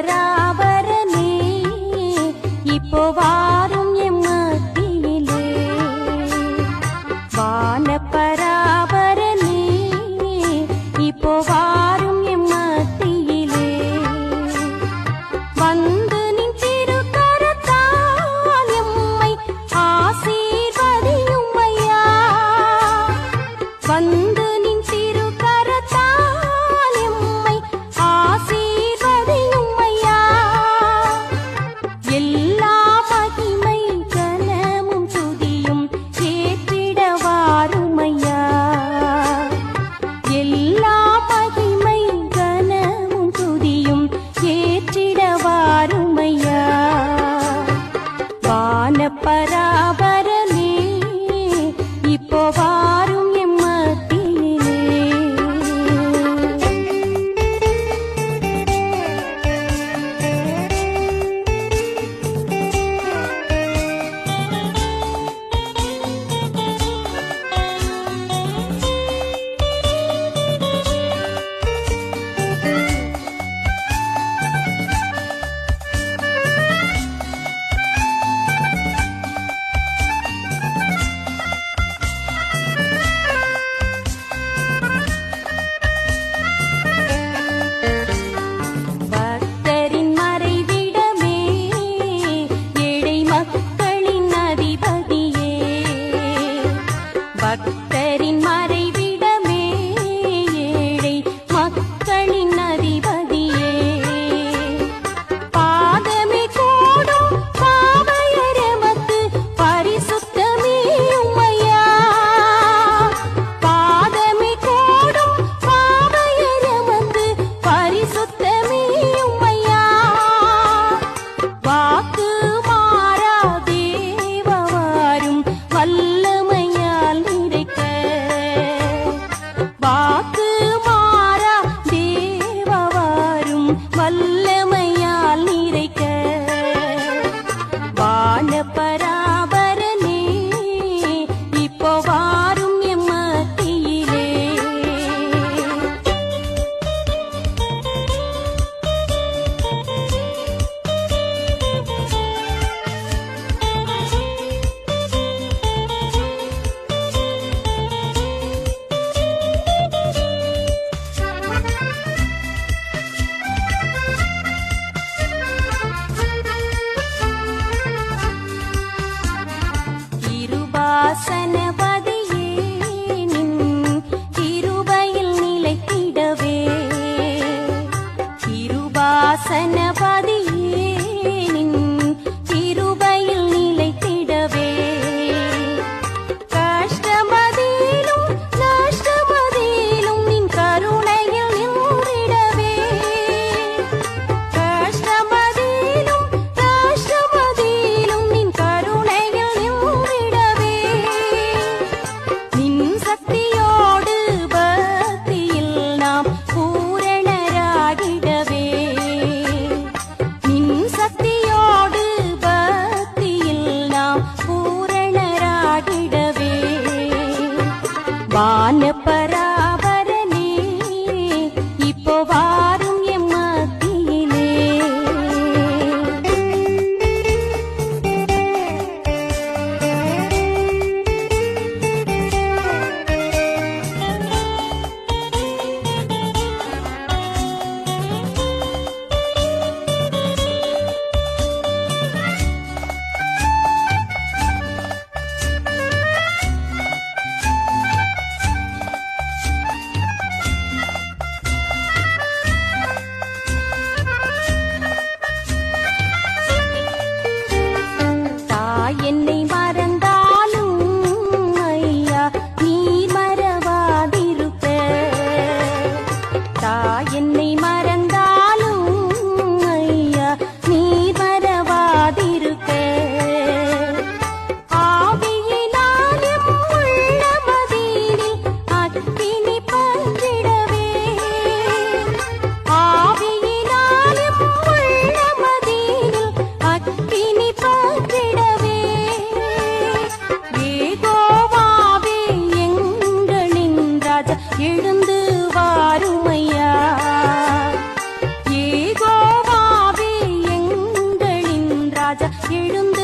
பராபரனே இப்போ வாரும் எம்மத்தியிலே வான பராபரனே இப்போ வாரும் எம்மத்தியிலே வந்து Pat आसन ராஜா எழுந்த